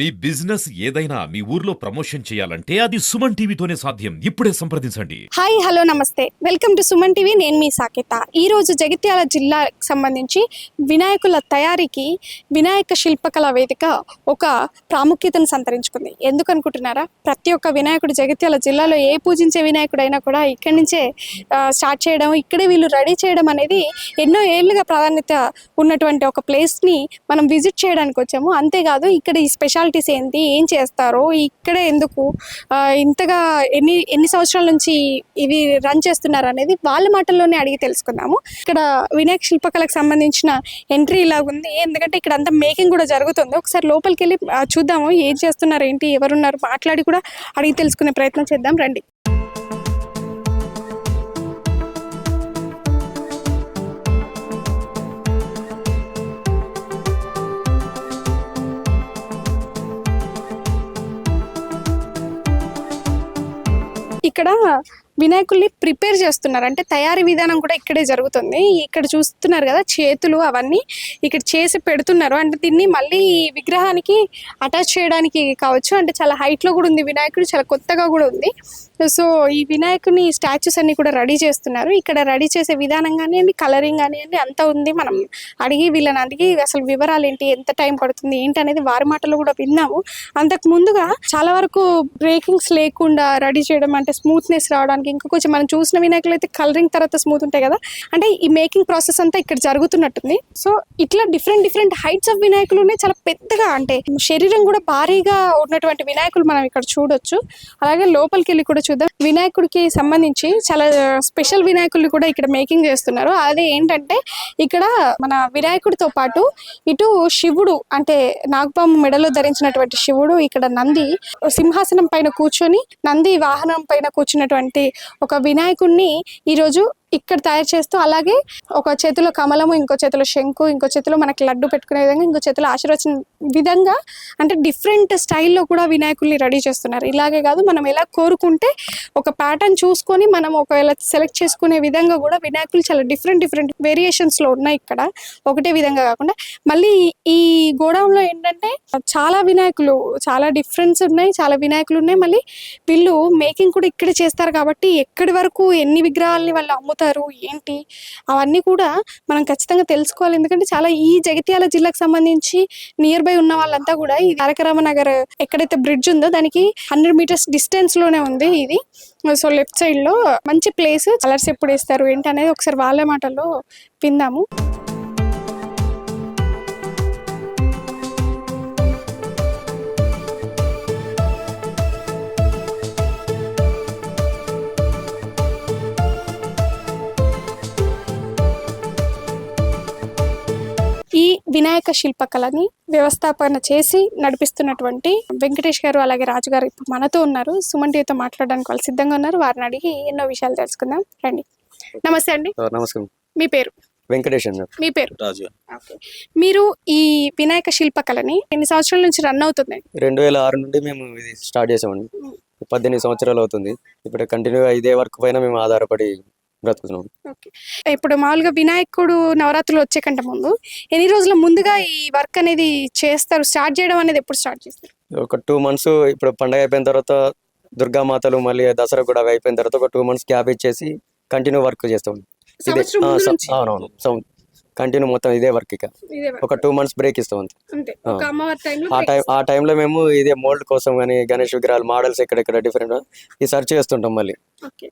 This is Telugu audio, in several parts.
మీ బిజినెస్ ఏదైనా మీ ఊర్లో ప్రమోషన్ చేయాలంటే అది సుమన్ టీవీతోనే సాధ్యం. ఇప్పుడే సంప్రదించండి. హాయ్ హలో నమస్తే. వెల్కమ్ టు సుమన్ టీవీ నేను మీ సాకేత. ఈరోజు జగిత్యాల జిల్లాకు సంబంధించి వినాయకుల తయారీకి వినాయక శిల్పకళా వేదిక ఒక ప్రాముఖ్యతను సంతరించుకుంది. ఎందుకు అనుకుంటున్నారా ప్రతి ఒక్క వినాయకుడు జగిత్యాల జిల్లాలో ఏ పూజించే వినాయకుడైనా కూడా ఇక్కడి నుంచే స్టార్ట్ చేయడం ఇక్కడే వీళ్ళు రెడీ చేయడం అనేది ఎన్నో ఏళ్ళుగా ప్రాధాన్యత ఉన్నటువంటి ఒక ప్లేస్ని మనం విజిట్ చేయడానికి వచ్చాము. అంతేకాదు ఇక్కడ ఈ స్పెషాలిటీస్ ఏంటి? ఏం చేస్తారో? ఇక్కడే ఎందుకు? ఆ, ఇంతగా ఎన్ని ఎన్ని సంవత్సరాల నుంచి ఇవి రన్ చేస్తున్నారు అనేది వాళ్ళ మాటల్లోనే అడిగి తెలుసుకుందాము. ఇక్కడ వినాయక శిల్పకళకు సంబంధించిన ఎంట్రీ ఇలాగుంది. ఎందుకంటే ఇక్కడ అంతా మేకింగ్ కూడా జరుగుతుంది. ఒకసారి లోపలికి వెళ్ళి చూద్దాము ఏం చేస్తున్నారు ఏంటి ఎవరున్నారు మాట్లాడి కూడా అడిగి తెలుసుకునే ప్రయత్నం చేద్దాం. రండి. ఇక్కడ వినాయకుల్ని ప్రిపేర్ చేస్తున్నారు. అంటే తయారీ విధానం కూడా ఇక్కడే జరుగుతుంది. ఇక్కడ చూస్తున్నారు కదా చేతులు అవన్నీ ఇక్కడ చేసి పెడుతున్నారు. అంటే దీన్ని మళ్ళీ ఈ విగ్రహానికి అటాచ్ చేయడానికి కావచ్చు. అంటే చాలా హైట్లో కూడా ఉంది వినాయకుడు. చాలా కొత్తగా కూడా ఉంది. సో ఈ వినాయకుని స్టాచ్యూస్ అన్ని కూడా రెడీ చేస్తున్నారు. ఇక్కడ రెడీ చేసే విధానం కానివ్వండి కలరింగ్ కానివ్వండి అంతా ఉంది. మనం అడిగి వీళ్ళని అడిగి అసలు వివరాలు ఏంటి ఎంత టైం పడుతుంది ఏంటి అనేది వారి మాటలు కూడా విన్నాము. అంతకు ముందుగా చాలా వరకు బ్రేకింగ్స్ లేకుండా రెడీ చేయడం అంటే స్మూత్నెస్ రావడానికి ఇంకా కొంచెం మనం చూసిన వినాయకులు అయితే కలరింగ్ తర్వాత స్మూత్ ఉంటాయి కదా. అంటే ఈ మేకింగ్ ప్రాసెస్ అంతా ఇక్కడ జరుగుతున్నట్టుంది. సో ఇట్లా డిఫరెంట్ డిఫరెంట్ హైట్స్ ఆఫ్ వినాయకులు ఉన్నాయి. చాలా పెద్దగా అంటే శరీరం కూడా భారీగా ఉన్నటువంటి వినాయకులు మనం ఇక్కడ చూడొచ్చు. అలాగే లోపలికి వెళ్ళి కూడా చూద్దాం. వినాయకుడికి సంబంధించి చాలా స్పెషల్ వినాయకుడిని కూడా ఇక్కడ మేకింగ్ చేస్తున్నారు. అది ఏంటంటే ఇక్కడ మన వినాయకుడితో పాటు ఇటు శివుడు అంటే నాగపాము మెడలో ధరించినటువంటి శివుడు ఇక్కడ నంది సింహాసనం పైన కూర్చొని నంది వాహనం పైన కూర్చున్నటువంటి ఒక వినాయకుడిని ఈరోజు ఇక్కడ తయారు చేస్తూ అలాగే ఒక చేతిలో కమలము ఇంకో చేతిలో శంకు ఇంకో చేతిలో మనకి లడ్డు పెట్టుకునే విధంగా ఇంకో చేతిలో ఆశీర్వచన విధంగా అంటే డిఫరెంట్ స్టైల్లో కూడా వినాయకుల్ని రెడీ చేస్తున్నారు. ఇలాగే కాదు మనం ఎలా కోరుకుంటే ఒక ప్యాటర్న్ చూసుకొని మనం ఒకవేళ సెలెక్ట్ చేసుకునే విధంగా కూడా వినాయకులు చాలా డిఫరెంట్ డిఫరెంట్ వేరియేషన్స్లో ఉన్నాయి ఇక్కడ. ఒకటే విధంగా కాకుండా మళ్ళీ ఈ గోడౌన్లో ఏంటంటే చాలా వినాయకులు చాలా డిఫరెన్స్ ఉన్నాయి చాలా వినాయకులు ఉన్నాయి. మళ్ళీ వీళ్ళు మేకింగ్ కూడా ఇక్కడే చేస్తారు కాబట్టి ఎక్కడి వరకు ఎన్ని విగ్రహాలని వాళ్ళు పోతారు ఏంటి? అవన్నీ కూడా మనం ఖచ్చితంగా తెలుసుకోవాలి. ఎందుకంటే చాలా ఈ జగిత్యాల జిల్లాకు సంబంధించి నియర్ బై ఉన్న వాళ్ళంతా కూడా ఈ తారకరామ నగర్ ఎక్కడైతే బ్రిడ్జ్ ఉందో దానికి హండ్రెడ్ మీటర్స్ డిస్టెన్స్లోనే ఉంది ఇది. సో లెఫ్ట్ సైడ్లో మంచి ప్లేస్ కలర్స్ ఎప్పుడు వేస్తారు ఏంటి అనేది ఒకసారి వాళ్ళ మాటల్లో విందాము. ఈ వినాయక శిల్పకళని వ్యవస్థాపన చేసి నడిపిస్తున్నటువంటి వెంకటేష్ గారు అలాగే రాజు గారు ఇప్పుడు మనతో ఉన్నారు. సుమన్ టీవీతో మాట్లాడడానికి వాళ్ళు సిద్ధంగా ఉన్నారు. వారిని అడిగి ఎన్నో విషయాలు తెలుసుకుందాం. రండి. నమస్తే అండి. నమస్కారం. మీ పేరు? వెంకటేష్ అన్న. మీ పేరు? రాజు ఓకే. మీరు ఈ వినాయక శిల్పకళని ఎన్ని సంవత్సరాల నుంచి రన్ అవుతుంది? రెండు వేల ఆరు నుండి మేము ఇది స్టార్ట్ చేసామండి. పద్దెనిమిది సంవత్సరాలు అవుతుంది. ఇప్పుడు కంటిన్యూగా ఇదే వర్క్ పైన మేము ఆధారపడి బ్రతుకుతున్నాం. ఓకే. ఇప్పుడు మామూలుగా వినాయకుడు నవరాత్రులు వచ్చే కంటే ముందు ఎన్ని రోజుల ముందుగా ఈ వర్క్ అనేది చేస్తారు? స్టార్ట్ చేయడం అనేది ఎప్పుడు స్టార్ట్ చేస్తారు? ఒక టూ మంత్స్ ఇప్పుడు పండగ అయిపోయిన తర్వాత దుర్గామాతలు మళ్ళీ దసరా కూడా అవి అయిపోయిన తర్వాత ఒక టూ మంత్స్ గ్యాప్ ఇచ్చేసి కంటిన్యూ వర్క్ చేస్తాం. అవునవును. కంటిన్యూ మొత్తం ఇదే వర్క్ ఇక. ఇదే. ఒక టూ మంత్స్ బ్రేక్ ఇస్తాం అంతే. అంతే ఆ. ఒక అమ్మవారి టైంలో ఆ టైం ఆ టైంలో మేము ఇదే మోల్డ్ కోసం కానీ గణేష్ విగ్రహాలు మోడల్స్ ఎక్కడెక్కడ డిఫరెంట్ ఈ సెర్చ్ చేస్తుంటాం మళ్ళీ. ఓకే.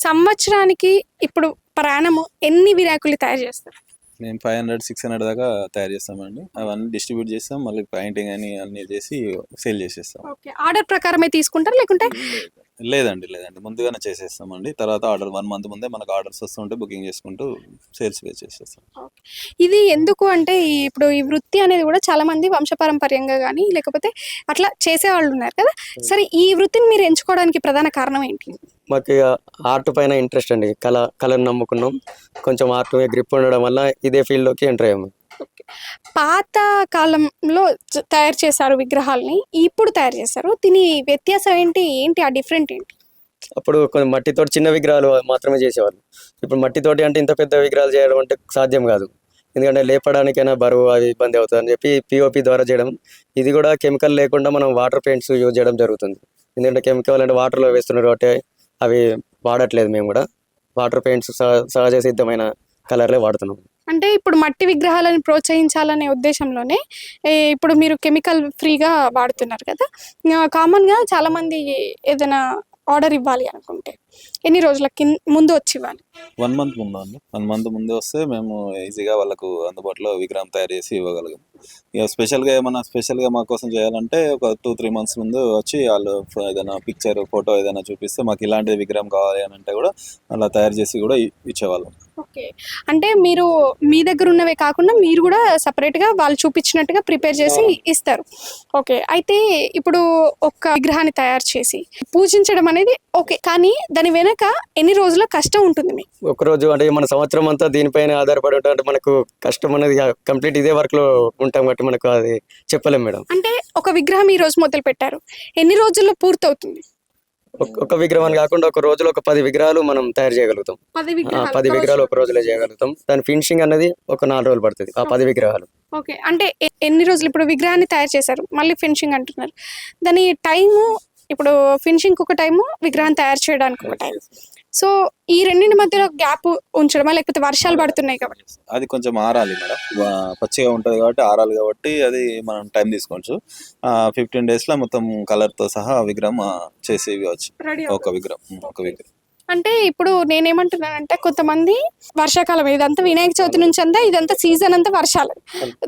సంవత్సరానికి ఇప్పుడు ప్రాణము ఎన్ని వినాయకులు తయారు చేస్తారు? మేము ఫైవ్ హండ్రెడ్ సిక్స్ హండ్రెడ్ దాకా తయారు చేస్తామండి. అవన్నీ డిస్ట్రిబ్యూట్ చేస్తాం మళ్ళీ పెయింటింగ్ అని అన్ని చేసి సేల్ చేసేస్తాం. ఓకే. ఆర్డర్ ప్రకారమే తీసుకుంటారు లేకుంటే లేదండి లేదండి. ముందుగానే చేసేస్తామండి. తర్వాత ఆర్డర్ వన్ మంత్ ముందే మనకు ఆర్డర్స్ వస్తుంటే బుకింగ్ చేసుకుంటూ సేల్స్ పే చేసేస్తాం. ఇది ఎందుకు అంటే ఇప్పుడు ఈ వృత్తి అనేది కూడా చాలా మంది వంశపారంపర్యంగా కానీ లేకపోతే అట్లా చేసేవాళ్ళు ఉన్నారు కదా. సరే ఈ వృత్తిని మీరు ఎంచుకోవడానికి ప్రధాన కారణం ఏంటి? మాకు ఆర్ట్ పైన ఇంట్రెస్ట్ అండి. కళ కళను నమ్ముకున్నాం. కొంచెం ఆర్ట్ మీద గ్రిప్ ఉండడం వల్ల ఇదే ఫీల్డ్లోకి ఎంటర్ అయ్యాము. పాత కాలంలో తయారు చేశారు విగ్రహాలని ఇప్పుడు తయారు చేశారు. దీని వ్యత్యాసం ఏంటి? ఏంటి? ఆ డిఫరెంట్ ఏంటి? అప్పుడు కొన్ని మట్టితోటి చిన్న విగ్రహాలు మాత్రమే చేసేవాళ్ళు. ఇప్పుడు మట్టితోటి అంటే ఇంత పెద్ద విగ్రహాలు చేయడం అంటే సాధ్యం కాదు. ఎందుకంటే లేపడానికైనా బరువు అది ఇబ్బంది అవుతుంది అని చెప్పి పిఓపి ద్వారా చేయడం. ఇది కూడా కెమికల్ లేకుండా మనం వాటర్ పెయింట్స్ యూజ్ చేయడం జరుగుతుంది. ఎందుకంటే కెమికల్ అంటే వాటర్లో వేస్తున్నారు కాబట్టి అవి వాడట్లేదు మేము కూడా. వాటర్ పెయింట్స్ సహజ సిద్ధమైన కలర్లే వాడుతున్నాం. అంటే ఇప్పుడు మట్టి విగ్రహాలను ప్రోత్సహించాలనే ఉద్దేశంలోనే ఇప్పుడు మీరు కెమికల్ ఫ్రీగా వాడుతున్నారు కదా. కామన్గా చాలామంది ఏదైనా ఆర్డర్ ఇవ్వాలి అనుకుంటే. ఎన్ని రోజుల కింద ముందు వచ్చి ఇవ్వాలి వన్ మంత్ ముందు అండి. వన్ మంత్ ముందే వస్తే మేము ఈజీగా వాళ్ళకు అందుబాటులో విగ్రహం తయారు చేసి ఇవ్వగలం ఇక స్పెషల్గా ఏమైనా స్పెషల్గా మా కోసం చేయాలంటే ఒక టూ త్రీ మంత్స్ ముందు వచ్చి వాళ్ళు ఏదైనా పిక్చర్ ఫోటో ఏదైనా చూపిస్తే మాకు ఇలాంటి విగ్రహం కావాలి అని అంటే కూడా అలా తయారు చేసి కూడా ఇచ్చేవాళ్ళం. ఓకే. అంటే మీరు మీ దగ్గర ఉన్నవే కాకుండా మీరు కూడా సపరేట్గా వాళ్ళు చూపించినట్టుగా ప్రిపేర్ చేసి ఇస్తారు. ఓకే. అయితే ఇప్పుడు ఒక విగ్రహాన్ని తయారు చేసి పూజించడం అనేది ఓకే. కానీ దాని వెనక ఎన్ని రోజుల కష్టం ఉంటుంది మీకు? ఒక రోజు అంటే మన సంవత్సరం అంతా దీనిపైన ఆధారపడి ఉంటాం అంటే మనకు కష్టం అనేది కంప్లీట్ ఇదే వర్క్లో ఉంటాం కాబట్టి మనకు అది చెప్పలేం మేడం. అంటే ఒక విగ్రహం ఈ రోజు మొదలు పెట్టారు. ఎన్ని రోజుల్లో పూర్తవుతుంది? ఒక- ఒక విగ్రహం కాకుండా ఒక రోజులో ఒక పది విగ్రహాలు మనం తయారు చేయగలుగుతాం. పది విగ్రహాలు. ఒక రోజులో చేయగలుగుతాం. దాని ఫినిషింగ్ అనేది ఒక నాలుగు రోజులు పడుతుంది ఆ పది విగ్రహాలు. ఓకే. అంటే ఎన్ని రోజులు ఇప్పుడు విగ్రహాన్ని తయారు చేశారు? మళ్ళీ ఫినిషింగ్ అంటున్నారు. దాని టైము ఇప్పుడు ఫినిషింగ్ ఒక టైము విగ్రహం తయారు చేయడానికి ఒక టైం సో ఈ రెండింటి మధ్యలో గ్యాప్ ఉంచడమా? లేకపోతే వర్షాలు పడుతున్నాయి కాబట్టి? అది కొంచెం ఆరాలి మేడం. పచ్చిగా ఉంటుంది కాబట్టి ఆరాలి కాబట్టి అది మనం టైం తీసుకోవచ్చు. ఫిఫ్టీన్ డేస్లో మొత్తం కలర్తో సహా విగ్రహం ఆ, చేసి ఇవ్వచ్చు ఒక విగ్రహం ఒక విగ్రహం. అంటే ఇప్పుడు నేనేమంటున్నానంటే కొంతమంది వర్షాకాలం ఇదంతా వినాయక చవితి నుంచి అంతా ఇదంతా సీజన్ అంతా వర్షాలు.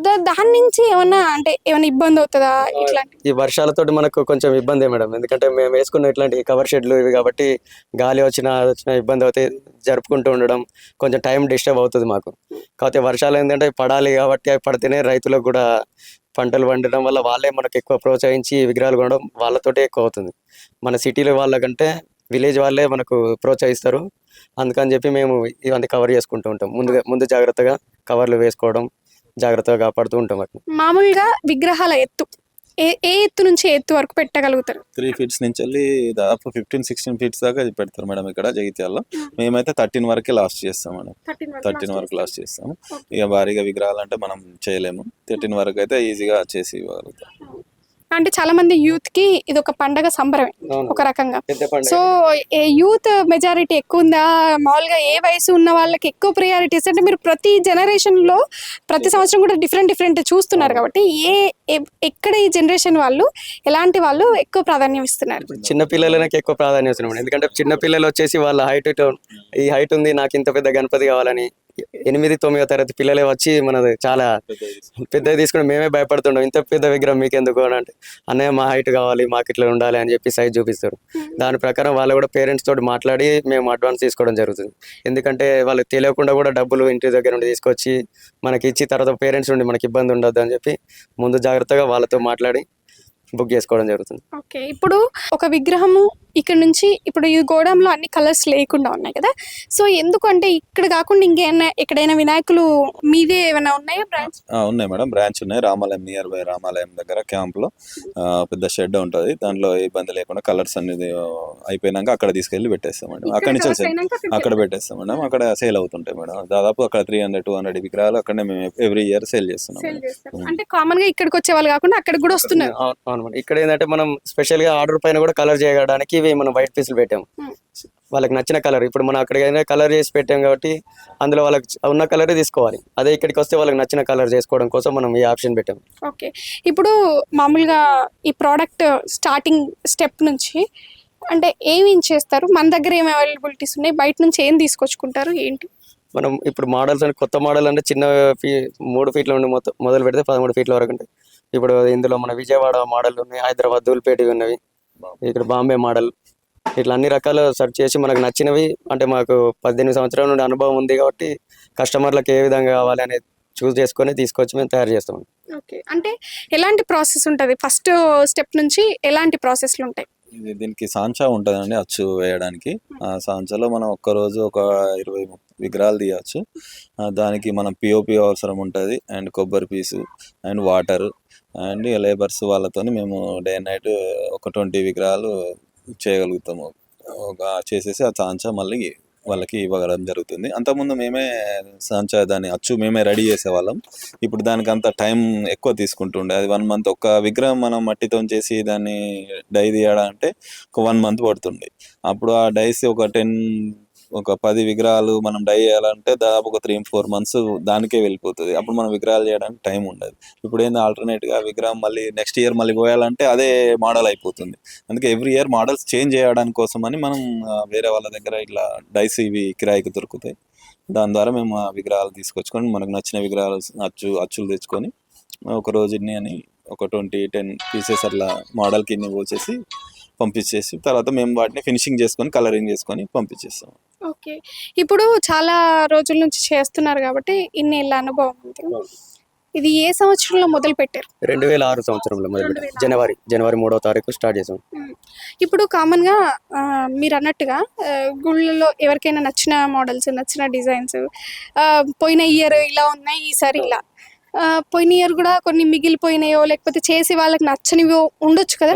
దా- దాని నుంచి ఏమన్నా అంటే ఏమైనా ఇబ్బంది అవుతుందా ఇట్లాంటి? ఈ వర్షాలతోటి మనకు కొంచెం ఇబ్బంది మేడం. ఎందుకంటే మేము వేసుకున్న ఇట్లాంటి కవర్ షెడ్లు ఇవి కాబట్టి గాలి వచ్చినా అది వచ్చినా ఇబ్బంది అవుతాయి జరుపుకుంటూ ఉండడం కొంచెం టైం డిస్టర్బ్ అవుతుంది మాకు. కాకపోతే వర్షాలు ఏంటంటే పడాలి కాబట్టి అవి పడితేనే రైతులకు కూడా పంటలు పండడం వల్ల వాళ్ళే మనకు ఎక్కువ ప్రోత్సహించి విగ్రహాలు కొనడం వాళ్ళతోటే ఎక్కువ అవుతుంది. మన సిటీలో వాళ్ళకంటే విలేజ్ వాళ్ళే మనకు ప్రోత్సహిస్తారు. అందుకని చెప్పి మేము ఇవన్నీ కవర్ చేసుకుంటూ ఉంటాం. ముందుగా ముందు జాగ్రత్తగా కవర్లు వేసుకోవడం జాగ్రత్తగా కాపాడుతూ ఉంటాం మామూలుగా విగ్రహాల ఎత్తు ఏ ఏ ఎత్తు నుంచి ఏ ఎత్తు వరకు పెట్టగలుగుతారు? త్రీ ఫీట్స్ నుంచి వెళ్ళి దాదాపు ఫిఫ్టీన్ సిక్స్టీన్ ఫీట్స్ దాకా పెడతారు మేడం ఇక్కడ జగిత్యాల్లో. మేమైతే థర్టీన్ వరకే లాస్ట్ చేస్తాం మేడం. థర్టీన్ వరకు లాస్ట్ చేస్తాము. ఇక భారీగా విగ్రహాలు అంటే మనం చేయలేము. థర్టీన్ వరకు అయితే ఈజీగా చేసి ఇవ్వగలుగుతాం. అంటే చాలా మంది యూత్కి ఇది ఒక పండగ సంబరమే ఒక రకంగా. సో యూత్ మెజారిటీ ఎక్కువ ఉందా మామూలుగా ఏ వయసు ఉన్న వాళ్ళకి ఎక్కువ ప్రయారిటీస్ అంటే మీరు ప్రతి జనరేషన్లో ప్రతి సంవత్సరం కూడా డిఫరెంట్ డిఫరెంట్ చూస్తున్నారు కాబట్టి ఏ ఎక్కడ ఈ జనరేషన్ వాళ్ళు ఎలాంటి వాళ్ళు ఎక్కువ ప్రాధాన్యం ఇస్తున్నారు? చిన్న పిల్లలకి ఎక్కువ ప్రాధాన్యత ఇస్తున్నాం ఎందుకంటే చిన్న పిల్లలు వచ్చేసి వాళ్ళ హైట్ ఈ హైట్ ఉంది నాకు ఇంత పెద్ద గణపతి కావాలని ఎనిమిది తొమ్మిదో తరగతి పిల్లలే వచ్చి మనది చాలా పెద్దది తీసుకుని మేమే భయపడుతుండం ఇంత పెద్ద విగ్రహం మీకు ఎందుకు అని అంటే అన్నయ్య మా హైట్ కావాలి మాకు ఇట్లా ఉండాలి అని చెప్పి సైజ్ చూపిస్తారు. దాని ప్రకారం వాళ్ళు కూడా పేరెంట్స్ తోటి మాట్లాడి మేము అడ్వాన్స్ తీసుకోవడం జరుగుతుంది. ఎందుకంటే వాళ్ళకి తెలియకుండా కూడా డబ్బులు ఇంటి దగ్గర నుండి తీసుకొచ్చి మనకి ఇచ్చి తర్వాత పేరెంట్స్ నుండి మనకి ఇబ్బంది ఉండదు అని చెప్పి ముందు జాగ్రత్తగా వాళ్ళతో మాట్లాడి బుక్ చేసుకోవడం జరుగుతుంది. ఓకే ఇప్పుడు ఒక విగ్రహము ఇక్కడ నుంచి ఇప్పుడు ఈ గోడంలో అన్ని కలర్స్ లేకుండా ఉన్నాయి కదా. సో ఎందుకంటే ఇక్కడ కాకుండా ఇంకేమైనా ఎక్కడైనా వినాయకులు మీదే ఏమైనా ఉన్నాయా బ్రాంచ్ ఆ, ఉన్నాయి మేడం. బ్రాంచ్ ఉన్నాయి. రామాలయం నియర్ బై రామాలయం దగ్గర క్యాంప్లో పెద్ద షెడ్ ఉంటుంది. దాంట్లో ఏ ఇబ్బంది లేకుండా కలర్స్ అనేది అయిపోయినాక అక్కడ తీసుకెళ్ళి పెట్టేస్తాం మేడం. అక్కడ నుంచి అక్కడ పెట్టేస్తాం మేడం. అక్కడ సేల్ అవుతుంటాయి మేడం. దాదాపు అక్కడ త్రీ హండ్రెడ్ టూ హండ్రెడ్ విగ్రహాలు అక్కడనే మేము ఎవ్రీ ఇయర్ సేల్ చేస్తున్నాం. అంటే కామన్గా ఇక్కడికి వచ్చే వాళ్ళు కాకుండా అక్కడికి కూడా వస్తున్నారు. మేడం. ఇక్కడ ఏంటంటే మనం స్పెషల్గా ఆర్డర్ పైన కూడా కలర్ చేయడానికి ఇవి మనం వైట్ పీసులు పెట్టాము. Hmm. వాళ్ళకి నచ్చిన కలర్ ఇప్పుడు మనం అక్కడ కలర్ చేసి పెట్టాం కాబట్టి అందులో వాళ్ళకి ఉన్న కలరే తీసుకోవాలి. అదే ఇక్కడికి వస్తే వాళ్ళకి నచ్చిన కలర్ చేసుకోవడం కోసం మనం ఈ ఆప్షన్ పెట్టాం ఓకే ఇప్పుడు మామూలుగా ఈ ప్రోడక్ట్ స్టార్టింగ్ స్టెప్ నుంచి అంటే ఏమి చేస్తారు? మన దగ్గర ఏమి అవైలబిలిటీస్ ఉన్నాయి? బయట నుంచి ఏం తీసుకొచ్చుకుంటారు? ఏంటి? మనం ఇప్పుడు మోడల్స్ అంటే కొత్త మోడల్ అంటే చిన్న ఫీ మూడు ఫీట్ల నుండి మొత్తం మొదలు పెడితే పదమూడు ఫీట్ల వరకు ఉంటాయి. ఇప్పుడు ఇందులో మన విజయవాడ మోడల్ ఉన్నాయి హైదరాబాద్ దూల్పేట ఉన్నవి. ఇక్కడ బాంబే మోడల్. ఇట్లా అన్ని రకాలు సెర్చ్ చేసి మనకు నచ్చినవి అంటే మాకు పద్దెనిమిది సంవత్సరాల నుండి అనుభవం ఉంది కాబట్టి కస్టమర్లకు ఏ విధంగా కావాలి అనేది చూస్ చేసుకొని తీసుకొచ్చి మేము తయారు చేస్తాం ఓకే. అంటే ఎలాంటి ప్రాసెస్ ఉంటుంది? ఫస్ట్ స్టెప్ నుంచి ఎలాంటి ప్రాసెస్లు ఉంటాయి? ఇది దీనికి సాంచా ఉంటుందండి అచ్చు వేయడానికి. ఆ సాంచాలో మనం ఒక్క రోజు ఒక ఇరవై విగ్రహాలు తీయచ్చు. దానికి మనం పిఓపి అవసరం ఉంటుంది అండ్ కొబ్బరి piece and water. And labours వాళ్ళతోని మేము డే నైట్ ఒక ట్వంటీ విగ్రహాలు చేయగలుగుతాము. ఒక చేసేసి ఆ సాంచా మళ్ళీ వాళ్ళకి ఇవ్వడం జరుగుతుంది. అంతకుముందు మేమే సంచా దాన్ని అచ్చు మేమే రెడీ చేసేవాళ్ళం. ఇప్పుడు దానికి అంత టైం ఎక్కువ తీసుకుంటుండే. అది వన్ మంత్. ఒక విగ్రహం మనం మట్టితో చేసి దాన్ని డై తీయడం అంటే ఒక వన్ మంత్ పడుతుండే. అప్పుడు ఆ డైస్ ఒక టెన్ ఒక పది విగ్రహాలు మనం డై చేయాలంటే దాదాపు ఒక త్రీ ఫోర్ మంత్స్ దానికే వెళ్ళిపోతుంది. అప్పుడు మనం విగ్రహాలు చేయడానికి టైం ఉండదు. ఇప్పుడు ఏంది alternate గా విగ్రహం మళ్ళీ నెక్స్ట్ ఇయర్ మళ్ళీ పోయాలంటే అదే మోడల్ అయిపోతుంది. అందుకే ఎవ్రీ ఇయర్ మోడల్స్ చేంజ్ చేయడానికి కోసం అని మనం వేరే వాళ్ళ దగ్గర ఇట్లా డైస్ ఇవి కిరాయికి దొరుకుతాయి. దాని ద్వారా మేము ఆ విగ్రహాలు తీసుకొచ్చుకొని మనకు నచ్చిన విగ్రహాలు అచ్చు అచ్చులు తెచ్చుకొని ఒక రోజు ఇన్ని అని ఒక ట్వంటీ టెన్ పీసెస్ అట్లా మోడల్కి ఇన్ని పోసేసి పంపించేసి తర్వాత మేము వాటిని ఫినిషింగ్ చేసుకొని కలరింగ్ చేసుకొని పంపించేస్తాం. ఓకే. ఇప్పుడు చాలా రోజుల నుంచి చేస్తున్నారు కాబట్టి ఇన్ని అనుభవం ఉంది. ఇది ఏ సంవత్సరంలో మొదలు పెట్టారు? రెండు వేల ఆరు సంవత్సరంలో మొదలు జనవరి జనవరి మూడో తారీఖు స్టార్ట్ చేసాం. ఇప్పుడు కామన్గా ఆ, మీరు అన్నట్టుగా గుళ్ళలో ఎవరికైనా నచ్చిన మోడల్స్ నచ్చిన డిజైన్స్ పోయిన ఇయర్ ఇలా ఉన్నాయి ఈసారి ఇలా. పోయిన ఇయర్ కూడా కొన్ని మిగిలిపోయినాయో లేకపోతే చేసి వాళ్ళకి నచ్చనివో ఉండొచ్చు కదా.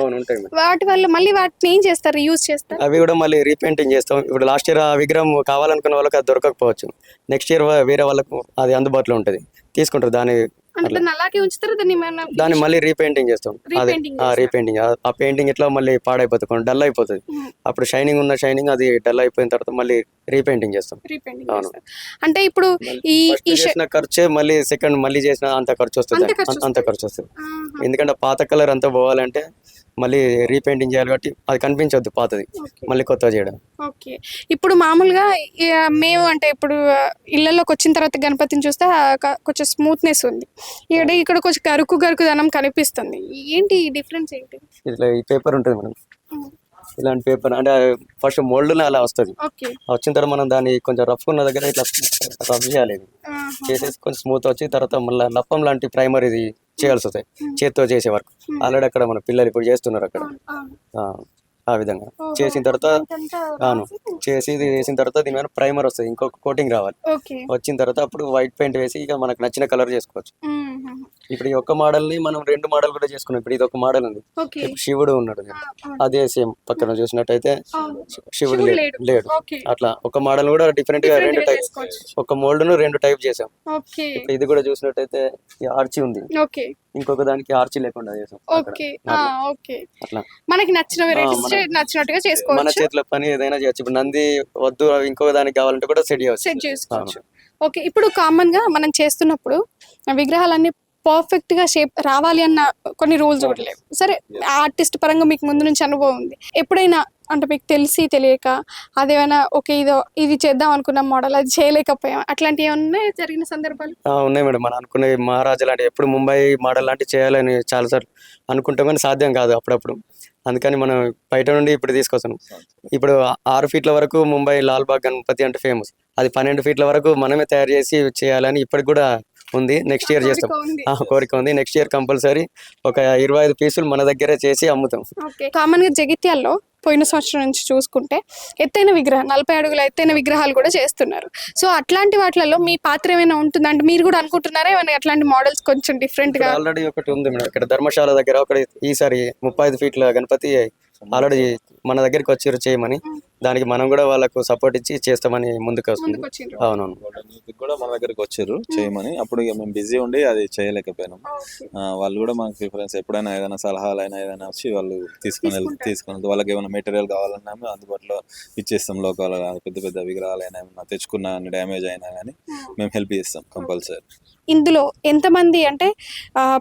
వాటి వల్ల మళ్ళీ వాటిని ఏం చేస్తారు? యూజ్ చేస్తారు? అవి కూడా మళ్ళీ రీపెయింటింగ్ చేస్తాం. ఇప్పుడు లాస్ట్ ఇయర్ ఆ విగ్రహం కావాలనుకున్న వాళ్ళకి అది దొరకకపోవచ్చు. నెక్స్ట్ ఇయర్ వేరే వాళ్ళకు అది అందుబాటులో ఉంటుంది. తీసుకుంటారు దాని అంటే అలాగే ఉంచుతారు? దాన్ని దాన్ని మళ్ళీ రీపెయింటింగ్ చేస్తాం. అది. రీపెయింటింగ్ ఆ పెయింటింగ్ ఇట్లా మళ్ళీ పాడైపోతుంది డల్ అయిపోతుంది. అప్పుడు షైనింగ్ ఉన్న షైనింగ్ అది డల్ అయిపోయిన తర్వాత మళ్ళీ రీపెయింటింగ్ చేస్తాం. అవును. అంటే ఇప్పుడు ఈ చేసిన ఖర్చే మళ్ళీ సెకండ్ మళ్ళీ చేసిన అంత ఖర్చు వస్తుంది అంత ఖర్చు వస్తుంది. ఎందుకంటే పాత కలర్ అంతా పోవాలంటే మళ్ళీ రీపెయింటింగ్ చేయాలి కాబట్టి అది కనిపించొద్దు పాతది. మళ్ళీ కొత్తగా చేయడం. ఓకే. ఇప్పుడు మామూలుగా మేము అంటే ఇప్పుడు ఆ, ఇళ్ళలోకి వచ్చిన తర్వాత గణపతిని చూస్తే కొంచెం స్మూత్నెస్ ఉంది. ఇక్కడ ఇక్కడ కొంచెం గరుకు గరుకుదనం కనిపిస్తుంది. ఏంటి డిఫరెన్స్ ఏంటి? ఇట్లా ఈ పేపర్ ఉంటుంది మేడం. ఇలాంటి పేపర్ అంటే ఫస్ట్ మోల్డ్ అలా వస్తుంది. వచ్చిన తర్వాత మనం దాన్ని కొంచెం రఫ్ ఉన్న దగ్గర ఇట్లా రఫ్ చేయాలి. చేసేసి కొంచెం స్మూత్ వచ్చి తర్వాత మళ్ళీ లప్పం లాంటి ప్రైమర్ ఇది చేయాల్సి వస్తాయి చేత్తో చేసే వర్క్. ఆల్రెడీ అక్కడ మన పిల్లలు ఇప్పుడు చేస్తున్నారు అక్కడ. ఆ, విధంగా. చేసిన తర్వాత అవును. చేసి వేసిన తర్వాత దీని మీద ప్రైమర్ వస్తుంది. ఇంకొక కోటింగ్ రావాలి. వచ్చిన తర్వాత అప్పుడు వైట్ పెయింట్ వేసి ఇక మనకు నచ్చిన కలర్ చేసుకోవచ్చు. ఇప్పుడు ఈ ఒక్క మోడల్ని మనం రెండు మోడల్ కూడా చేసుకున్నాం. ఇప్పుడు ఇది ఒక మోడల్ ఉంది శివుడు ఉన్నాడు అదే సేమ్ పక్కన చూసినట్టయితే శివుడు లేడు. అట్లా ఒక మోడల్ కూడా డిఫరెంట్గా రెండు టైప్ ఒక మోల్డ్ను రెండు టైప్ చేసాం. ఇప్పుడు ఇది కూడా చూసినట్టయితే ఈ ఆర్చి ఉంది. ఇంకొక దానికి ఆర్చి లేకుండా చేసాం. అట్లా. మనకి నచ్చిన నచ్చినట్టుగా మన చేతిలో పని ఏదైనా చేయొచ్చు. ఇప్పుడు నంది వద్దు ఇంకొక దానికి కావాలంటే కూడా సెట్ చేయవచ్చు ఓకే. ఇప్పుడు కామన్గా మనం చేస్తున్నప్పుడు విగ్రహాలన్నీ పర్ఫెక్ట్గా షేప్ రావాలి అన్న కొన్ని రూల్స్ కూడా లేవు. సరే ఆర్టిస్ట్ పరంగా మీకు ముందు నుంచి అనుభవం ఉంది. ఎప్పుడైనా అంటే మీకు తెలిసి తెలియక అదేమైనా ఓకే ఇదో ఇది చేద్దాం అనుకున్న మోడల్ అది చేయలేకపోయాం. అట్లాంటివి ఏమన్నా జరిగిన సందర్భాలు? ఉన్నాయి మేడం. మనం అనుకునే మహారాజా లాంటి ఎప్పుడు ముంబై మోడల్ లాంటి చేయాలని చాలాసార్లు అనుకుంటాం కానీ సాధ్యం కాదు అప్పుడప్పుడు. అందుకని మనం బయట నుండి ఇప్పుడు తీసుకొస్తాం ఇప్పుడు ఆరు ఫీట్ల వరకు ముంబై లాల్బాగ్ గణపతి అంటే ఫేమస్ అది పన్నెండు ఫీట్ల వరకు మనమే తయారు చేసి చేయాలని ఇప్పటికి కూడా ఉంది. నెక్స్ట్ ఇయర్ చేస్తాం. కోరిక ఉంది. ఆ, కోరిక ఉంది. నెక్స్ట్ ఇయర్ కంపల్సరీ ఒక ఇరవై ఐదు పీసులు మన దగ్గరే చేసి అమ్ముతాం. ఓకే. కామన్గా జగిత్యాల్లో పోయిన సంవత్సరం నుంచి చూసుకుంటే ఎత్తైన విగ్రహం నలభై అడుగుల ఎత్తైన విగ్రహాలు కూడా చేస్తున్నారు. సో అట్లాంటి వాటిలలో మీ పాత్ర ఏమైనా ఉంటుందా? అంటే మీరు కూడా అనుకుంటున్నారా? ఏమైనా అట్లాంటి మోడల్స్ కొంచెం డిఫరెంట్గా? ఆల్రెడీ ఒకటి ఉంది మేడం. ఇక్కడ ధర్మశాల దగ్గర ఒకటి ఈసారి ముప్పై ఐదు ఫీట్ల గణపతి ఆల్రెడీ మన దగ్గరికి వచ్చారు చేయమని. దానికి మనం కూడా వాళ్ళకు సపోర్ట్ ఇచ్చి చేస్తామని ముందుకు వస్తుంది. అవునవును. కూడా మన దగ్గరికి వచ్చారు చేయమని. అప్పుడు ఇక మేము బిజీ ఉండి అది చేయలేకపోయినాం. ఆ, వాళ్ళు కూడా మనకు ప్రిఫరెన్స్ ఎప్పుడైనా ఏదైనా సలహాలైనా ఏదైనా వచ్చి వాళ్ళు తీసుకుని తీసుకుని. వాళ్ళకి ఏమైనా మెటీరియల్ కావాలన్నా మేము అందుబాటులో ఇచ్చేస్తాం లోకల్ పెద్ద పెద్ద విగ్రహాలైనా ఏమైనా తెచ్చుకున్నా డ్యామేజ్ అయినా కానీ మేము. హెల్ప్ చేస్తాం కంపల్సరీ ఇందులో ఎంతమంది అంటే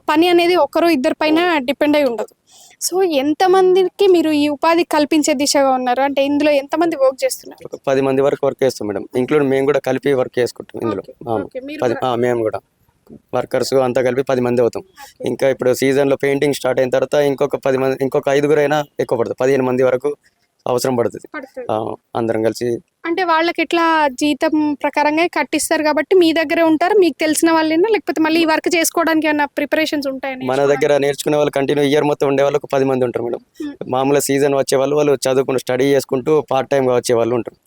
పని అనేది ఒకరు ఇద్దరు పైన డిపెండ్ అయి ఉండదు. సో ఎంతమందికి మీరు ఈ ఉపాధి కల్పించే దిశగా ఉన్నారు? అంటే ఇందులో ఎంతమంది వర్క్ చేస్తున్నారు? ఒక పది మంది వరకు వర్క్ చేస్తాం మేడం. ఇంక్లూడ్ మేము కూడా కలిపి వర్క్ చేసుకుంటాం ఇందులో. పది ఆ, మేము కూడా. వర్కర్స్ అంతా కలిపి పది మంది అవుతాం. ఇంకా ఇప్పుడు సీజన్లో పెయింటింగ్ స్టార్ట్ అయిన తర్వాత ఇంకొక పది మంది ఇంకొక ఐదుగురు అయినా ఎక్కువ పడుతుంది పదిహేను మంది వరకు అవసరం పడుతుంది. అందరం కలిసి అంటే వాళ్ళకి ఎట్లా జీతం ప్రకారంగా కట్టిస్తారు కాబట్టి మీ దగ్గరే ఉంటారు? మీకు తెలిసిన వాళ్ళైనా? లేకపోతే మళ్ళీ ఈ వర్క్ చేసుకోవడానికి ఏమైనా ప్రిపరేషన్స్ ఉంటాయని మన దగ్గర నేర్చుకునే వాళ్ళు కంటిన్యూ ఇయర్ మొత్తం ఉండే వాళ్ళు ఒక పది మంది ఉంటారు మేడం. మామూలుగా సీజన్ వచ్చే వాళ్ళు వాళ్ళు చదువుకుంటూ స్టడీ చేసుకుంటూ పార్ట్ టైం గా వచ్చే వాళ్ళు ఉంటారు.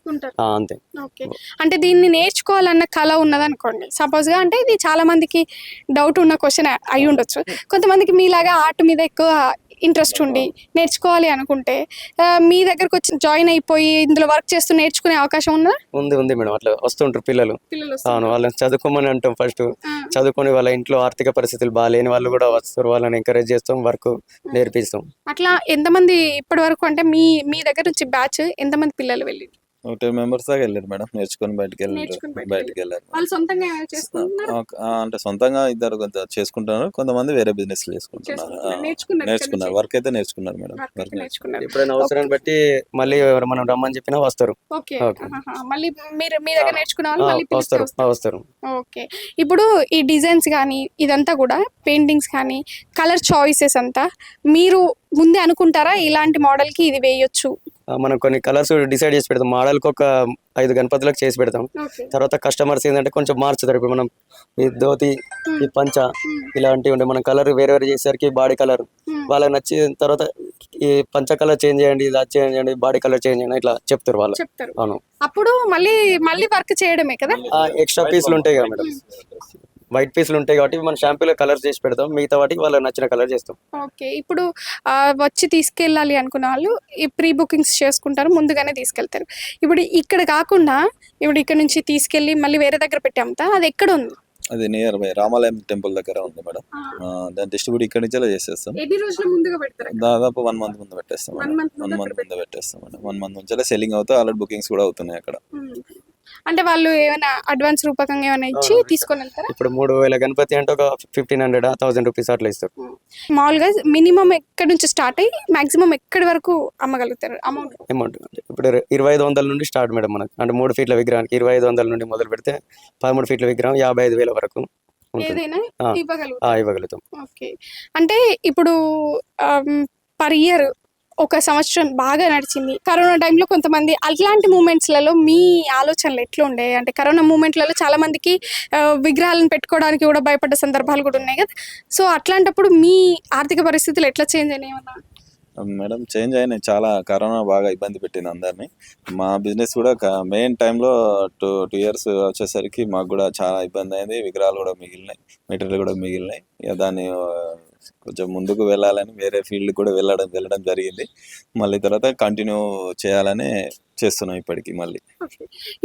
అంతే. ఓకే. అంటే దీన్ని నేర్చుకోవాలన్న కళ ఉన్నదనుకోండి. సపోజ్గా అంటే ఇది చాలా మందికి డౌట్ ఉన్న క్వశ్చన్ అయి ఉండొచ్చు. కొంతమందికి మీలాగా ఆర్ట్ మీద ఎక్కువ ఇంట్రెస్ట్ ఉండి నేర్చుకోవాలి అనుకుంటే మీ దగ్గరకు వచ్చి జాయిన్ అయిపోయి ఇందులో వర్క్ చేస్తూ నేర్చుకునే అవకాశం ఉందా? ఉంది ఉంది మేడం. అట్లా వస్తుంటారు పిల్లలు. పిల్లలు అవును వాళ్ళని చదువుకోమని అంటాం ఫస్ట్ చదువుకొని వాళ్ళ ఇంట్లో ఆర్థిక పరిస్థితులు బాగాలేని వాళ్ళు కూడా వస్తారు. వాళ్ళని ఎంకరేజ్ చేస్తాం వర్క్ నేర్పిస్తాం. అట్లా ఎంతమంది ఇప్పటి వరకు అంటే మీ మీ దగ్గర నుంచి బ్యాచ్ ఎంతమంది పిల్లలు వెళ్ళి ఒక టెన్ మెంబర్స్ దాకా వెళ్ళారు మేడం. నేర్చుకొని బయటకు వెళ్ళారు. బయటికి వెళ్ళారు. వాళ్ళు సొంతంగా అంటే సొంతంగా ఇద్దరు కొంత చేసుకుంటున్నారు. కొంతమంది వేరే బిజినెస్ చేసుకుంటున్నారు. నేర్చుకున్నారు. వర్క్ అయితే నేర్చుకున్నారు మేడం. వర్క్ నేర్చుకున్నారు. ఎప్పుడైనా అవసరాన్ని బట్టి మళ్ళీ ఎవరు మనం రమ్మని చెప్పినా వస్తారు. ఓకే. మళ్ళీ మీరు మీ దగ్గర నేర్చుకున్న వాళ్ళు మళ్ళీ వస్తారు. వస్తారు. ఓకే. ఇప్పుడు ఈ డిజైన్స్ కానీ ఇదంతా కూడా పెయింటింగ్స్ కానీ కలర్ చాయిసెస్ అంతా మీరు ముందే అనుకుంటారా? ఇలాంటి మోడల్కి ఇది వేయొచ్చు? మనం కొన్ని కలర్స్ డిసైడ్ చేసి పెడతాం. మోడల్కి ఒక ఐదు గణపతులకు చేసి పెడతాం. తర్వాత కస్టమర్స్ ఏంటంటే కొంచెం మార్చుతారు ఇప్పుడు మనం ఈ ధోతి ఈ పంచ ఇలాంటివి ఉండే మనం కలర్ వేరే వేరే చేసేసరికి బాడీ కలర్. వాళ్ళకి నచ్చిన తర్వాత ఈ పంచ కలర్ చేంజ్ చేయండి ఇలా చేంజ్ చేయండి బాడీ కలర్ చేంజ్ చేయండి ఇట్లా చెప్తారు వాళ్ళు. అవును. అప్పుడు మళ్ళీ మళ్ళీ వర్క్ చేయడమే కదా? ఎక్స్ట్రా పీసులు ఉంటాయి కదా మేడం. వైట్ పీసులు ఉంటాయి కాబట్టి మనం షాంపూలో కలర్ చేసి పెడతాం. మిగతా వాటికి వాళ్ళకి నచ్చిన కలర్ చేస్తాం. ఓకే. ఇప్పుడు వచ్చి తీసుకెళ్ళాలి అనుకున్న వాళ్ళు ఈ ప్రీ బుకింగ్స్ చేసుకుంటారు ముందుగానే తీసుకెళ్తారు. ఇప్పుడు ఇక్కడ కాకుండా ఇప్పుడు ఇక్కడ నుంచి తీసుకెళ్ళి మళ్ళీ వేరే దగ్గర పెట్టి అమ్ముతా అది ఎక్కడ ఉంది? అది నియర్ బై రామాలయం టెంపుల్ దగ్గర ఉంది మేడం. ఆ, దాని డిస్ట్రిబ్యూట్ ఇక్కడి నుంచే చేసేస్తాం. ఎన్ని రోజుల ముందుగా పెడతారు దాదాపు వన్ మంత్ ముందు పెట్టేస్తాం వన్ మంత్ ముందు పెట్టేస్తాం మేడం. వన్ మంత్ నుంచే సెల్లింగ్ అవుతాయి ఆల్రెడీ బుకింగ్స్ కూడా అవుతున్నాయి అక్కడ. అంటే వాళ్ళు ఏమైనా అడ్వాన్స్ రూపకంగా ఏమైనా ఇచ్చి తీసుకొని వెళ్తారా ఇప్పుడు మూడు వేల గణపతి అంటే ఒక ఫిఫ్టీన్ హండ్రెడ్ థౌసండ్ రూపీస్ అట్లా ఇస్తారు. మామూలుగా మినిమం ఎక్కడి నుంచి స్టార్ట్ అయ్యి మాక్సిమం ఎక్కడి వరకు అమ్మగలుగుతారు? అమౌంట్ అమౌంట్ ఇప్పుడు ఇరవై ఐదు వందల నుండి స్టార్ట్ మేడం మనకు. అంటే మూడు ఫీట్ల విగ్రహానికి ఇరవై ఐదు వందల నుండి మొదలు పెడితే పదమూడు ఫీట్ల విగ్రహం యాభై ఐదు వేల వరకు ఏదైనా ఇవ్వగలుగుతాం. ఓకే. అంటే ఇప్పుడు పర్ ఇయర్ ఒక సంవత్సరం బాగా నడిచింది. కరోనా టైంలో కొంతమంది అట్లాంటి మూమెంట్స్లలో మీ ఆలోచనలు ఎట్లా ఉండే అంటే కరోనా మూమెంట్లలో చాలా మందికి విగ్రహాలను పెట్టుకోవడానికి కూడా భయపడ్డ సందర్భాలు కూడా ఉన్నాయి కదా? సో అట్లాంటప్పుడు మీ ఆర్థిక పరిస్థితులు ఎట్లా చేంజ్ అయినాయి ఏమన్నా? మేడం చేంజ్ అయినాయి. చాలా కరోనా బాగా ఇబ్బంది పెట్టింది అందరినీ. మా బిజినెస్ కూడా మెయిన్ టైంలో టూ టూ ఇయర్స్ వచ్చేసరికి మాకు కూడా చాలా ఇబ్బంది అయింది. విగ్రహాలు కూడా మిగిలినాయి. మెటీరియల్ కూడా మిగిలినాయి. దాన్ని కొంచెం ముందుకు వెళ్ళాలని వేరే ఫీల్డ్ కూడా వెళ్ళడం వెళ్ళడం జరిగింది. మళ్ళీ తర్వాత కంటిన్యూ చేయాలని చేస్తున్నాం ఇప్పటికి మళ్ళీ.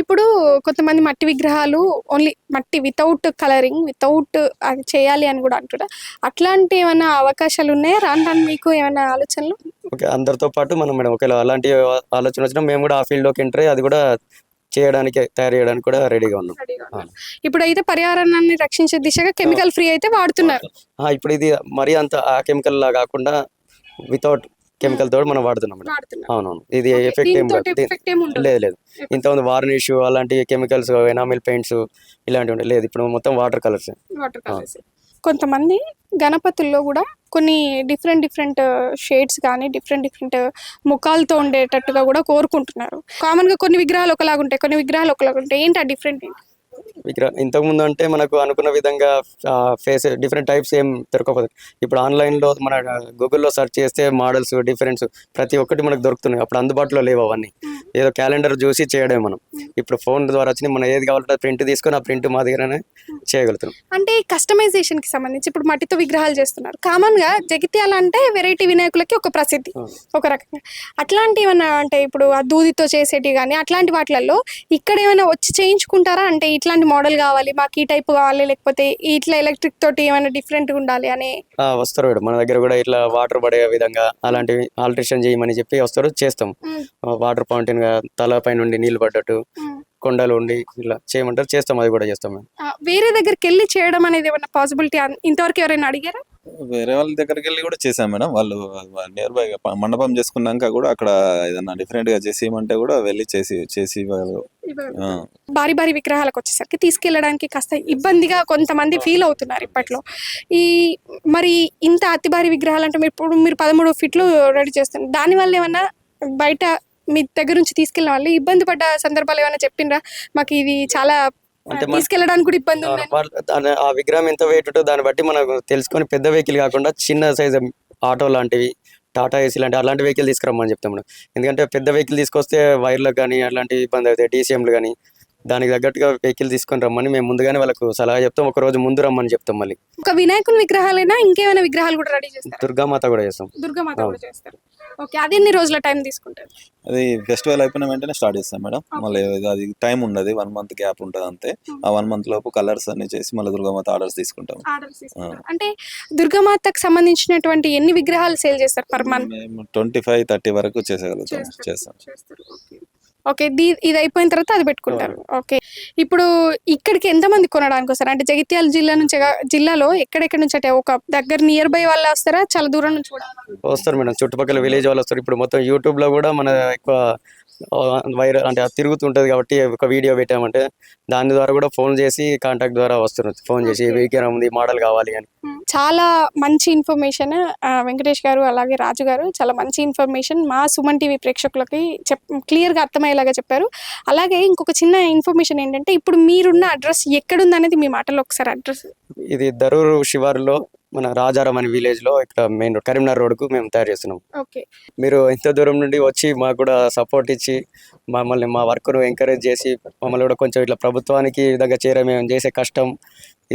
ఇప్పుడు కొంతమంది మట్టి విగ్రహాలు ఓన్లీ మట్టి వితౌట్ కలరింగ్ వితౌట్ అది చేయాలి అని కూడా అంటున్నారు అట్లాంటి ఏమైనా అవకాశాలు ఉన్నాయా? రాను రాను మీకు ఏమైనా ఆలోచనలు? ఓకే అందరితో పాటు మనం మేడం ఒకవేళ అలాంటి ఆలోచన వచ్చినా మేము కూడా ఆ ఫీల్డ్లోకి ఎంటర్ అయ్యి అది కూడా చేయడానికి తయారు చేయడానికి కూడా రెడీగా ఉన్నాం. ఇప్పుడు అయితే పర్యావరణాన్ని రక్షించే దిశగా కెమికల్ ఫ్రీ అయితే వాడుతున్నారు. ఇప్పుడు ఇది మరీ అంత ఆ కెమికల్ లా కాకుండా వితౌట్ కెమికల్ తోటి మనం వాడుతున్నాం అవునవును. ఇది ఎఫెక్ట్ ఏం లేదు. లేదు ఇంతకుముందు వార్నిష్ అలాంటి కెమికల్స్ ఎనామిల్ పెయింట్స్ ఇలాంటివి లేదు ఇప్పుడు మొత్తం వాటర్ కలర్స్ వాటర్ కలర్స్ కొంతమంది గణపతుల్లో కూడా కొన్ని డిఫరెంట్ డిఫరెంట్ షేడ్స్ కానీ డిఫరెంట్ డిఫరెంట్ ముఖాలతో ఉండేటట్టుగా కూడా కోరుకుంటున్నారు. కామన్గా కొన్ని విగ్రహాలు ఒకలాగా ఉంటాయి కొన్ని విగ్రహాలు ఒకలాగా ఉంటాయి ఏంటి ఆ డిఫరెంట్ విగ్రహం ఇంతకుముందు అంటే మనకు అనుకున్న విధంగా ఫేస్ డిఫరెంట్ టైప్స్ ఏం దొరకకపోదు ఇప్పుడు ఆన్లైన్లో మన గూగుల్లో సెర్చ్ చేస్తే మోడల్స్ డిఫరెన్స్ ప్రతి ఒక్కటి మనకు దొరుకుతున్నాయి. అప్పుడు అందుబాటులో లేవు అవన్నీ. ఏదో క్యాలెండర్ చూసి చేయడమే మనం. ఇప్పుడు ఫోన్ ద్వారా వచ్చి మనం ఏది కావాలంటే ప్రింట్ తీసుకొని ఆ ప్రింట్ మా దగ్గరనే చేయగలుగుతాం అంటే కస్టమైజేషన్కి సంబంధించి ఇప్పుడు మట్టితో విగ్రహాలు చేస్తున్నారు. కామన్గా జగిత్యాల అంటే వెరైటీ వినాయకులకి ఒక ప్రసిద్ధి ఒక రకంగా. అట్లాంటి ఏమన్నా అంటే ఇప్పుడు ఆ దూదితో చేసేటివి కానీ అట్లాంటి వాటిలలో ఇక్కడ ఏమైనా వచ్చి చేయించుకుంటారా? అంటే ఇట్లాంటి మోడల్ కావాలి మాకు ఈ టైప్ కావాలి లేకపోతే ఇట్లా ఎలక్ట్రిక్ తోటి ఏమైనా డిఫరెంట్ ఉండాలి అని ఆ, వస్తారు మేడం. మన దగ్గర కూడా ఇట్లా వాటర్ పడే విధంగా అలాంటివి ఆల్ట్రేషన్ చేయమని చెప్పి వస్తారు చేస్తాం. వాటర్ ఫౌంటైన్గా తల పై నుండి నీళ్ళు పడ్డట్టు కొండలు ఉండి ఇలా చేయమంటారు చేస్తాం అది కూడా చేస్తాం ఆ, వేరే దగ్గరికి వెళ్ళి చేయడం అనేది ఏమైనా పాసిబిలిటీ ఇంతవరకు ఎవరైనా అడిగారా? వేరే వాళ్ళ దగ్గరికి వెళ్ళి కూడా చేసాం మేడం. వాళ్ళు నియర్ బై మండపం చేసుకున్నాక కూడా అక్కడ ఏదన్నా డిఫరెంట్గా చేసి ఇవ్వమంటే కూడా వెళ్ళి చేసి చేసి భారీ భారీ విగ్రహాలకు వచ్చేసరికి తీసుకెళ్ళడానికి కాస్త ఇబ్బందిగా కొంతమంది ఫీల్ అవుతున్నారు ఇప్పట్లో. ఈ మరి ఇంత అతి భారీ విగ్రహాలు అంటే మీరు ఇప్పుడు మీరు పదమూడు ఫీట్లు రెడీ చేస్తున్నారు దానివల్ల ఏమన్నా బయట మీ దగ్గర నుంచి తీసుకెళ్ళిన వాళ్ళు ఇబ్బంది పడ్డ సందర్భాలు ఏమైనా చెప్పిండ్రా మాకు ఇది చాలా అంటే మన- తీసుకెళ్ళడానికి కూడా ఇబ్బంది ఆ, ఉంది వాళ్ళ- దాని- ఆ విగ్రహం ఎంత వెయిట్ ఉంటుందో దాన్ని బట్టి మనకు తెలుసుకొని పెద్ద వెహికల్ కాకుండా చిన్న సైజ్ ఆటో లాంటివి టాటా ఏసీ లాంటి అలాంటి వెహికల్ తీసుకురమ్మని చెప్తాం మనం. ఎందుకంటే పెద్ద వెహికల్ తీసుకొస్తే వైర్లకు కానీ అలాంటి ఇబ్బంది అవుతాయి డీసీఎంలు కానీ దానికి తగ్గట్టుగా వెహికల్ తీసుకొని రమ్మని మేము ముందుగానే వాళ్ళకు సలహా చెప్తాం. ఒక రోజు ముందు రమ్మని చెప్తాం మళ్ళీ. ఒక వినాయకుని విగ్రహాలైనా ఇంకేమైనా విగ్రహాలు కూడా రెడీ చేస్తారు? దుర్గామాత కూడా చేస్తాం. దుర్గామాత కూడా చేస్తారు. ఓకే అది ఎన్ని రోజుల టైం తీసుకుంటారు అది ఫెస్టివల్ అయిపోయిన వెంటనే స్టార్ట్ చేస్తాం మేడం. మళ్ళీ అది టైం ఉండదు వన్ మంత్ గ్యాప్ ఉంటుంది అంతే. ఆ వన్ మంత్ లోపు కలర్స్ అన్ని చేసి మళ్ళీ దుర్గామాత ఆర్డర్స్ తీసుకుంటాం. ఆర్డర్స్ తీసుకుంటారు అంటే దుర్గామాతకు సంబంధించినటువంటి ఎన్ని విగ్రహాలు సేల్ చేస్తారు పర్ మంత్? మేము ట్వంటీ ఫైవ్ థర్టీ వరకు చేసేయగలుగుతాం చేస్తాం. ఓకే. దీ ఇది అయిపోయిన తర్వాత అది పెట్టుకుంటారు. ఓకే. ఇప్పుడు ఇక్కడికి ఎంతమంది కొనడానికి వస్తారు? అంటే జగిత్యాల జిల్లా నుంచి జిల్లాలో ఎక్కడెక్కడ నుంచి అంటే ఒక దగ్గర నియర్ బై వాళ్ళు వస్తారా? చాలా దూరం నుంచి కూడా? వస్తారు మేడం. చుట్టుపక్కల విలేజ్ వాళ్ళు వస్తారు. ఇప్పుడు మొత్తం యూట్యూబ్లో కూడా మన ఎక్కువ వైరల్ అంటే అది తిరుగుతుంటది కాబట్టి ఒక వీడియో పెట్టామంటే దాని ద్వారా కూడా ఫోన్ చేసి కాంటాక్ట్ ద్వారా వస్తున్నారు. ఫోన్ చేసి. వెహికల్ ఉంది మోడల్ కావాలి అని. చాలా మంచి ఇన్ఫర్మేషన్ వెంకటేష్ గారు అలాగే రాజు గారు చాలా మంచి ఇన్ఫర్మేషన్ మా సుమన్ టీవీ ప్రేక్షకులకి చెప్ క్లియర్గా అర్థమయ్యేలాగా చెప్పారు. అలాగే ఇంకొక చిన్న ఇన్ఫర్మేషన్ ఏంటంటే ఇప్పుడు మీరున్న అడ్రస్ ఎక్కడుంది అనేది మీ మాటలో ఒకసారి అడ్రస్ ఇది దరూరు శివారులో మన రాజారం అనే విలేజ్లో ఇక్కడ మెయిన్ రోడ్ కరీంనగర్ రోడ్కు మేము తయారు చేస్తున్నాం. ఓకే. మీరు ఇంత దూరం నుండి వచ్చి మాకు కూడా సపోర్ట్ ఇచ్చి మమ్మల్ని మా వర్క్ను ఎంకరేజ్ చేసి మమ్మల్ని కూడా కొంచెం ఇట్లా ప్రభుత్వానికి విధంగా చేరే మేము చేసే కష్టం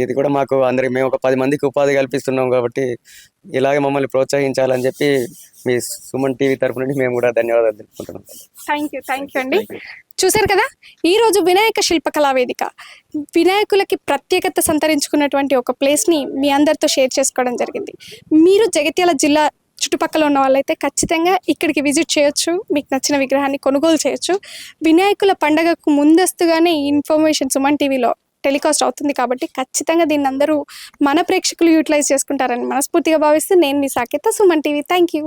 ఇది కూడా మాకు అందరికి మేము ఒక పది మందికి ఉపాధి కల్పిస్తున్నాం కాబట్టి ఇలాగే మమ్మల్ని ప్రోత్సహించాలని చెప్పి మీ సుమన్ టీవీ తరపు నుండి మేము కూడా ధన్యవాదాలు తెలుపుకుంటున్నాం. థ్యాంక్ యూ థ్యాంక్ యూ అండి. చూశారు కదా? ఈరోజు వినాయక శిల్పకళా వేదిక. వినాయకులకి ప్రత్యేకత సంతరించుకున్నటువంటి ఒక ప్లేస్ని మీ అందరితో షేర్ చేసుకోవడం జరిగింది. మీరు జగిత్యాల జిల్లా చుట్టుపక్కల ఉన్న వాళ్ళైతే ఖచ్చితంగా ఇక్కడికి విజిట్ చేయొచ్చు. మీకు నచ్చిన విగ్రహాన్ని కొనుగోలు చేయొచ్చు. వినాయకుల పండగకు ముందస్తుగానే ఈ ఇన్ఫర్మేషన్ సుమన్ టీవీలో టెలికాస్ట్ అవుతుంది కాబట్టి ఖచ్చితంగా దీన్ని అందరూ మన ప్రేక్షకులు యూటిలైజ్ చేసుకుంటారని మనస్ఫూర్తిగా భావిస్తూ నేను మీ Saketha Suman TV. Thank you